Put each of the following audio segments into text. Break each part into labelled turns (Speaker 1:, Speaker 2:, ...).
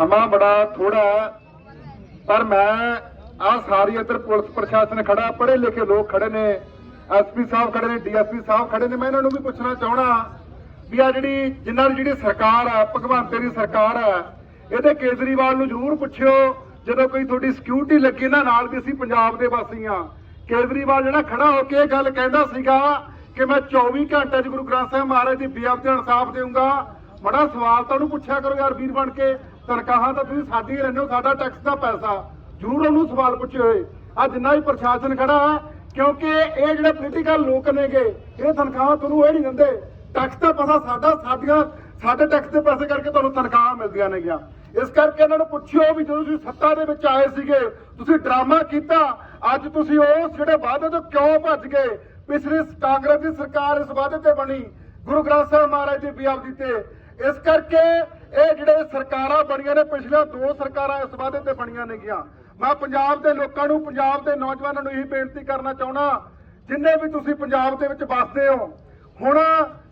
Speaker 1: ਸਮਾਂ ਬੜਾ ਥੋੜਾ ਪਰ ਮੈਂ ਆ ਸਾਰੀ ਇੱਧਰ ਪੁਲਿਸ ਪ੍ਰਸ਼ਾਸਨ ਖੜਾ, ਪੜ੍ਹੇ ਲਿਖੇ ਲੋਕ ਖੜੇ ਨੇ ਐਸਪੀ ਸਾਹਿਬ ਖੜੇ ਨੇ ਡੀਐਸਪੀ ਸਾਹਿਬ ਖੜੇ ਨੇ। ਮੈਂ ਇਹਨਾਂ ਨੂੰ ਵੀ ਪੁੱਛਣਾ ਚਾਹਣਾ ਵੀ ਆ ਜਿਹੜੀ, ਜਿਨ੍ਹਾਂ ਦੀ ਜਿਹੜੀ ਸਰਕਾਰ ਆ ਭਗਵੰਤ ਦੀ ਸਰਕਾਰ ਆ ਇਹਦੇ ਕੇਜਰੀਵਾਲ ਨੂੰ ਜ਼ਰੂਰ ਪੁੱਛਿਓ, ਜਦੋਂ ਕੋਈ ਤੁਹਾਡੀ ਸਿਕਿਉਰਿਟੀ ਲੱਗੀ ਨਾ ਨਾਲ ਵੀ ਅਸੀਂ ਪੰਜਾਬ ਦੇ ਵਾਸੀ ਆ ਕੇਜਰੀਵਾਲ ਜਿਹੜਾ ਖੜਾ ਹੋ ਕੇ ਇਹ ਗੱਲ ਕਹਿੰਦਾ ਸੀਗਾ ਕਿ ਮੈਂ 24 ਘੰਟੇ 'ਚ ਗੁਰੂ ਗ੍ਰੰਥ ਸਾਹਿਬ ਮਹਾਰਾਜ ਦੀ ਬੇਅਦਬੀ ਇਨਸਾਫ ਦੇਵਾਂਗਾ ਬੜਾ ਸਵਾਲ ਤਾਂ ਉਹਨੂੰ ਪੁੱਛਿਆ ਕਰੋ ਯਾਰ ਵੀਰ ਬਣ ਕੇ। ਤਨਖਾਹਾਂ ਤਾਂ ਤੁਸੀਂ ਸਾਡੀ ਲੈਂਦੇ ਸਾਡਾ ਟੈਕਸ ਦਾ ਪੈਸਾ। ਜ਼ਰੂਰ ਉਹਨੂੰ ਸਵਾਲ ਪੁੱਛੇ ਹੋਏ ਆ ਜਿੰਨਾ ਵੀ ਪ੍ਰਸ਼ਾਸਨ ਖੜਾ ਕਿਉਂਕਿ ਇਹ ਜਿਹੜੇ ਪੋਲੀਟੀਕਲ ਲੋਕ ਨੇਗੇ, ਇਹ ਤਨਖਾਹਾਂ ਤੁਹਾਨੂੰ ਇਹ ਨਹੀਂ ਦਿੰਦੇ। ਟੈਕਸ ਦਾ ਪੈਸਾ ਸਾਡਾ, ਸਾਡੀਆਂ, ਸਾਡੇ ਟੈਕਸ ਦੇ ਪੈਸੇ ਕਰਕੇ ਤੁਹਾਨੂੰ ਤਨਖਾਹਾਂ ਮਿਲਦੀਆਂ ਨੇਗੀਆਂ। ਇਸ ਕਰਕੇ ਇਹਨਾਂ ਨੂੰ ਪੁੱਛਿਓ ਵੀ ਜਦੋਂ ਤੁਸੀਂ ਸੱਤਾ ਦੇ ਵਿੱਚ ਆਏ ਸੀਗੇ, ਤੁਸੀਂ ਡਰਾਮਾ ਕੀਤਾ, ਅੱਜ ਤੁਸੀਂ ਉਸ ਜਿਹੜੇ ਵਾਅਦੇ ਤੋਂ ਕਿਉਂ ਭੱਜ ਗਏ? ਪਿਛਲੀ ਕਾਂਗਰਸ ਦੀ ਸਰਕਾਰ ਇਸ ਵਾਅਦੇ ਤੇ ਬਣੀ। ਗੁਰੂ ਗ੍ਰੰਥ ਸਾਹਿਬ ਮਹਾਰਾਜ ਦੀ ਬੇਅਦਬੀ ਤੇ। ਇਸ ਕਰਕੇ ਇਹ ਜਿਹੜੇ ਸਰਕਾਰਾਂ ਬਣੀਆਂ ਨੇ, ਪਿਛਲੀਆਂ ਦੋ ਸਰਕਾਰਾਂ ਇਸ ਵਾਅਦੇ ਤੇ ਬਣੀਆਂ ਨੇਗੀਆਂ। ਮੈਂ ਪੰਜਾਬ ਦੇ ਲੋਕਾਂ ਨੂੰ, ਪੰਜਾਬ ਦੇ ਨੌਜਵਾਨਾਂ ਨੂੰ ਇਹੀ ਬੇਨਤੀ ਕਰਨਾ ਚਾਹੁੰਦਾ, ਜਿੰਨੇ ਵੀ ਤੁਸੀਂ ਪੰਜਾਬ ਦੇ ਵਿੱਚ ਵੱਸਦੇ ਹੋ, ਹੁਣ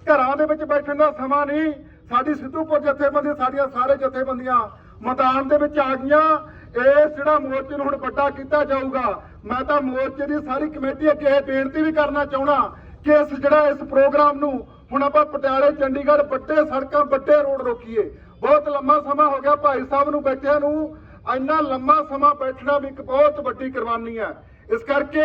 Speaker 1: ਘਰਾਂ ਦੇ ਵਿੱਚ ਬੈਠਣ ਦਾ ਸਮਾਂ ਨਹੀਂ, ਸਾਡੀ ਸਿੱਧੂਪੁਰ ਜਥੇਬੰਦੀ, ਸਾਡੀਆਂ ਸਾਰੇ ਜਥੇਬੰਦੀਆਂ ਮੈਦਾਨ ਦੇ ਵਿੱਚ ਆ ਗਈਆਂ। ਇਸ ਜਿਹੜਾ ਮੋਰਚੇ ਨੂੰ ਹੁਣ ਵੱਡਾ ਕੀਤਾ ਜਾਊਗਾ, ਮੈਂ ਤਾਂ ਮੋਰਚੇ ਦੀ ਸਾਰੀ ਕਮੇਟੀ ਅੱਗੇ ਇਹ ਬੇਨਤੀ ਵੀ ਕਰਨਾ ਚਾਹੁੰਦਾ ਕਿ ਇਸ ਜਿਹੜਾ ਇਸ ਪ੍ਰੋਗਰਾਮ ਨੂੰ ਹੁਣ ਆਪਾਂ ਪਟਿਆਲੇ, ਚੰਡੀਗੜ੍ਹ ਵੱਡੇ ਸੜਕਾਂ ਵੱਡੇ ਰੋਡ ਰੋਕੀਏ। ਬਹੁਤ ਲੰਮਾ ਸਮਾਂ ਹੋ ਗਿਆ ਭਾਈ ਸਾਹਿਬ ਨੂੰ ਬੈਠਿਆਂ ਨੂੰ। ਇੰਨਾ ਲੰਮਾ ਸਮਾਂ ਬੈਠਣਾ ਵੀ ਇੱਕ ਬਹੁਤ ਵੱਡੀ ਕੁਰਬਾਨੀ ਹੈ ਇਸ ਕਰਕੇ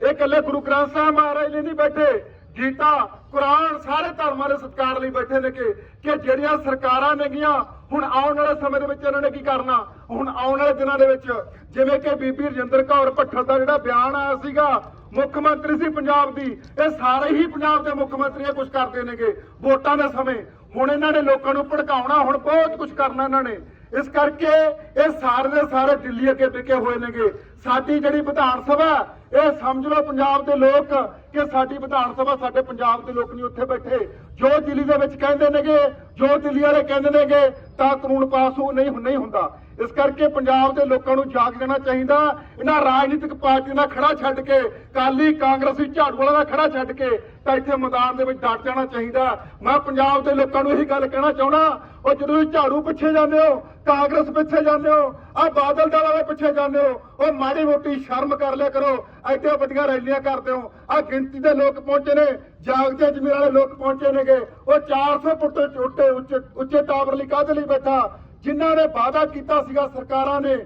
Speaker 1: ਇਹ ਇਕੱਲੇ ਗੁਰੂ ਗ੍ਰੰਥ ਸਾਹਿਬ ਮਹਾਰਾਜ ਲਈ ਨਹੀਂ ਬੈਠੇ, ਗੀਤਾ, ਕੁਰਾਨ, ਸਾਰੇ ਧਰਮਾਂ ਦੇ ਸਤਿਕਾਰ ਲਈ ਬੈਠੇ ਨੇ ਕਿ ਕਿ ਜਿਹੜੀਆਂ ਸਰਕਾਰਾਂ ਨੇਗੀਆਂ, ਹੁਣ ਆਉਣ ਵਾਲੇ ਸਮੇਂ ਦੇ ਵਿੱਚ ਇਹਨਾਂ ਨੇ ਕੀ ਕਰਨਾ? ਹੁਣ ਆਉਣ ਵਾਲੇ ਦਿਨਾਂ ਦੇ ਵਿੱਚ, ਜਿਵੇਂ ਕਿ ਬੀਬੀ ਰਜਿੰਦਰ ਕੌਰ ਭੱਠਲ ਦਾ ਜਿਹੜਾ ਬਿਆਨ ਆਇਆ ਸੀਗਾ ਮੁੱਖ ਮੰਤਰੀ ਸੀ ਪੰਜਾਬ ਦੀ। ਇਹ ਸਾਰੇ ਹੀ ਪੰਜਾਬ ਦੇ ਮੁੱਖ ਮੰਤਰੀ ਕੁਝ ਕਰਦੇ ਨੇਗੇ। ਵੋਟਾਂ ਦੇ ਸਮੇਂ ਹੁਣ ਇਹਨਾਂ ਨੇ ਲੋਕਾਂ ਨੂੰ ਭੜਕਾਉਣਾ, ਹੁਣ ਬਹੁਤ ਕੁਝ ਕਰਨਾ ਇਹਨਾਂ ਨੇ। ਇਸ ਕਰਕੇ ਇਹ ਸਾਰੇ ਦੇ ਸਾਰੇ ਦਿੱਲੀ ਅੱਗੇ ਵਿਕੇ ਹੋਏ ਨੇਗੇ। ਸਾਡੀ ਜਿਹੜੀ ਵਿਧਾਨ ਸਭਾ, ਇਹ ਸਮਝ ਲਓ ਪੰਜਾਬ ਦੇ ਲੋਕ ਕਿ ਸਾਡੀ ਵਿਧਾਨ ਸਭਾ ਸਾਡੇ ਪੰਜਾਬ ਦੇ ਲੋਕ ਨਹੀਂ, ਉੱਥੇ ਬੈਠੇ। ਜੋ ਦਿੱਲੀ ਦੇ ਵਿੱਚ ਕਹਿੰਦੇ ਨੇਗੇ, ਜੋ ਦਿੱਲੀ ਵਾਲੇ ਕਹਿੰਦੇ ਨੇਗੇ, ਤਾਂ ਕਾਨੂੰਨ ਪਾਸ ਹੋ, ਨਹੀਂ ਨਹੀਂ ਹੁੰਦਾ। ਇਸ ਕਰਕੇ ਪੰਜਾਬ ਦੇ ਲੋਕਾਂ ਨੂੰ ਜਾਗ ਜਾਣਾ ਚਾਹੀਦਾ। ਇਹਨਾਂ ਰਾਜਨੀਤਿਕ ਪਾਰਟੀਆਂ ਦਾ ਖੜਾ ਛੱਡ ਕੇ ਕਾਲੀ ਕਾਂਗਰਸੀ ਝਾੜੂ ਵਾਲਾ ਦਾ ਖੜਾ ਛੱਡ ਕੇ ਤਾਂ ਇੱਥੇ ਮੈਦਾਨ ਦੇ ਵਿੱਚ ਡਟ ਜਾਣਾ ਚਾਹੀਦਾ। ਮੈਂ ਪੰਜਾਬ ਦੇ ਲੋਕਾਂ ਨੂੰ ਇਹੀ ਗੱਲ ਕਹਿਣਾ ਚਾਹੁੰਦਾ, ਉਹ ਜਦੋਂ ਝਾੜੂ ਪਿੱਛੇ ਜਾਂਦੇ ਹੋ, ਕਾਂਗਰਸ ਪਿੱਛੇ ਜਾਂਦੇ ਹੋ, ਆ ਬਾਦਲ ਦਲ ਵਾਲੇ ਪਿੱਛੇ ਜਾਂਦੇ ਹੋ, ਉਹ ਮਾੜੀ ਮੋਟੀ ਸ਼ਰਮ ਕਰ ਲਿਆ ਕਰੋ ਐਡੇ ਵੱਡੀਆਂ ਰੈਲੀਆਂ ਕਰਦੇ ਹੋ। ਆ ਗਿਣਤੀ ਦੇ ਲੋਕ ਪਹੁੰਚੇ ਨੇ ਜਾਗਦੇ ਜ਼ਮੀਰ ਵਾਲੇ ਲੋਕ ਪਹੁੰਚੇ ਨੇਗੇ। ਉਹ 400 ਫੁੱਟ ਉੱਤੇ ਉੱਚੇ ਉੱਚੇ ਟਾਵਰ ਲਈ ਕਾਹਦੇ ਲਈ ਬੈਠਾ? ਜਿਨ੍ਹਾਂ ਨੇ ਵਾਅਦਾ ਕੀਤਾ ਸੀਗਾ, ਸਰਕਾਰਾਂ ਨੇ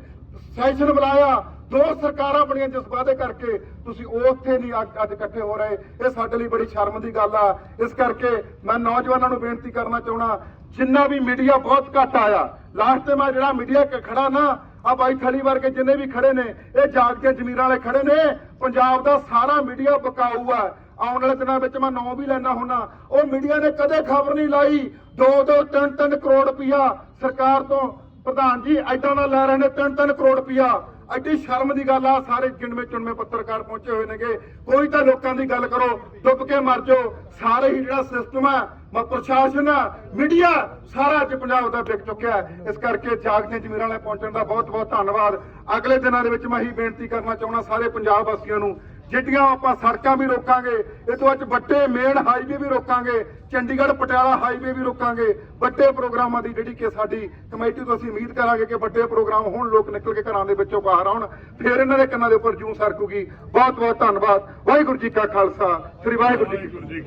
Speaker 1: ਸੈਸ਼ਨ ਬੁਲਾਇਆ, ਦੋ ਸਰਕਾਰਾਂ ਬਣੀਆਂ ਜਿਸ ਵਾਅਦੇ ਕਰਕੇ ਤੁਸੀਂ ਉੱਥੇ ਨਹੀਂ ਅੱਜ ਇਕੱਠੇ ਹੋ ਰਹੇ। ਇਹ ਸਾਡੇ ਲਈ ਬੜੀ ਸ਼ਰਮ ਦੀ ਗੱਲ ਆ। ਇਸ ਕਰਕੇ ਮੈਂ ਨੌਜਵਾਨਾਂ ਨੂੰ ਬੇਨਤੀ ਕਰਨਾ ਚਾਹੁੰਦਾ, ਜਿੰਨਾ ਵੀ ਮੀਡੀਆ ਬਹੁਤ ਘੱਟ ਆਇਆ ਲਾਸਟ ਤੇ ਮੈਂ ਜਿਹੜਾ ਮੀਡੀਆ ਖੜਾ ਨਾ, ਆ ਬਾਈ ਥਲੀ ਵਰਗੇ ਜਿੰਨੇ ਵੀ ਖੜੇ ਨੇ, ਇਹ ਜਾਗ ਕੇ ਜ਼ਮੀਰਾਂ ਵਾਲੇ ਖੜੇ ਨੇ, ਪੰਜਾਬ ਦਾ ਸਾਰਾ ਮੀਡੀਆ ਬਕਾਊ ਆ। ਆਉਣ ਵਾਲੇ ਦਿਨਾਂ ਵਿੱਚ ਮੈਂ ਨਾਂ ਵੀ ਲੈਣਾ ਹੁੰਨਾ, ਉਹ ਮੀਡੀਆ ਨੇ ਕਦੇ ਖਬਰ ਨਹੀਂ ਲਾਈ। 2-2 3-3 ਕਰੋੜ ਰੁਪਇਆ ਸਰਕਾਰ ਤੋਂ ਪ੍ਰਧਾਨ ਜੀ ਐਦਾਂ ਦਾ ਲੈ ਰਹੇ ਨੇ 3-3 ਕਰੋੜ ਰੁਪਇਆ। ਐਡੀ ਸ਼ਰਮ ਦੀ ਗੱਲ ਆ, ਸਾਰੇ ਗਿਣਵੇਂ ਚੁਣਵੇਂ ਪੱਤਰਕਾਰ ਪਹੁੰਚੇ ਹੋਏ ਨੇਗੇ। ਕੋਈ ਤਾਂ ਲੋਕਾਂ ਦੀ ਗੱਲ ਕਰੋ, ਡੁੱਬ ਕੇ ਮਰ ਜਾਓ। ਸਾਰੇ ਹੀ ਜਿਹੜਾ ਸਿਸਟਮ ਹੈ ਮੈਂ, ਪ੍ਰਸ਼ਾਸਨ ਆ ਮੀਡੀਆ ਸਾਰਾ ਅੱਜ ਪੰਜਾਬ ਦਾ ਵਿਕ ਚੁੱਕਿਆ ਇਸ ਕਰਕੇ ਜਾਗਦੇ ਜ਼ਮੀਰਾਂ ਵਾਲੇ ਪਹੁੰਚਣ ਦਾ ਬਹੁਤ ਬਹੁਤ ਧੰਨਵਾਦ। ਅਗਲੇ ਦਿਨਾਂ ਦੇ ਵਿੱਚ ਮੈਂ ਹੀ ਬੇਨਤੀ ਕਰਨਾ ਚਾਹੁੰਦਾ ਸਾਰੇ ਪੰਜਾਬ ਵਾਸੀਆਂ ਨੂੰ ਜਿਹੜੀਆਂ ਆਪਾਂ ਸੜਕਾਂ ਵੀ ਰੋਕਾਂਗੇ, ਇਹ ਤੋਂ ਅੱਜ ਵੱਡੇ ਮੇਨ ਹਾਈਵੇ ਵੀ ਰੋਕਾਂਗੇ, ਚੰਡੀਗੜ੍ਹ, ਪਟਿਆਲਾ ਹਾਈਵੇ ਵੀ ਰੋਕਾਂਗੇ, ਵੱਡੇ ਪ੍ਰੋਗਰਾਮਾਂ ਦੀ ਜਿਹੜੀ ਕਿ ਸਾਡੀ ਕਮੇਟੀ ਤੋਂ ਅਸੀਂ ਉਮੀਦ ਕਰਾਂਗੇ ਕਿ ਵੱਡੇ ਪ੍ਰੋਗਰਾਮ ਹੋਣ, ਲੋਕ ਨਿਕਲ ਕੇ ਘਰਾਂ ਦੇ ਵਿੱਚੋਂ ਬਾਹਰ ਆਉਣ, ਫਿਰ ਇਹਨਾਂ ਦੇ ਕੰਨਾਂ ਦੇ ਉੱਪਰ ਜੂੰ ਸਰਕੂਗੀ। ਬਹੁਤ ਬਹੁਤ ਧੰਨਵਾਦ। ਵਾਹਿਗੁਰੂ ਜੀ ਕਾ ਖਾਲਸਾ, ਸ੍ਰੀ ਵਾਹਿਗੁਰੂ ਜੀ ਕੀ ਫਤਿਹ।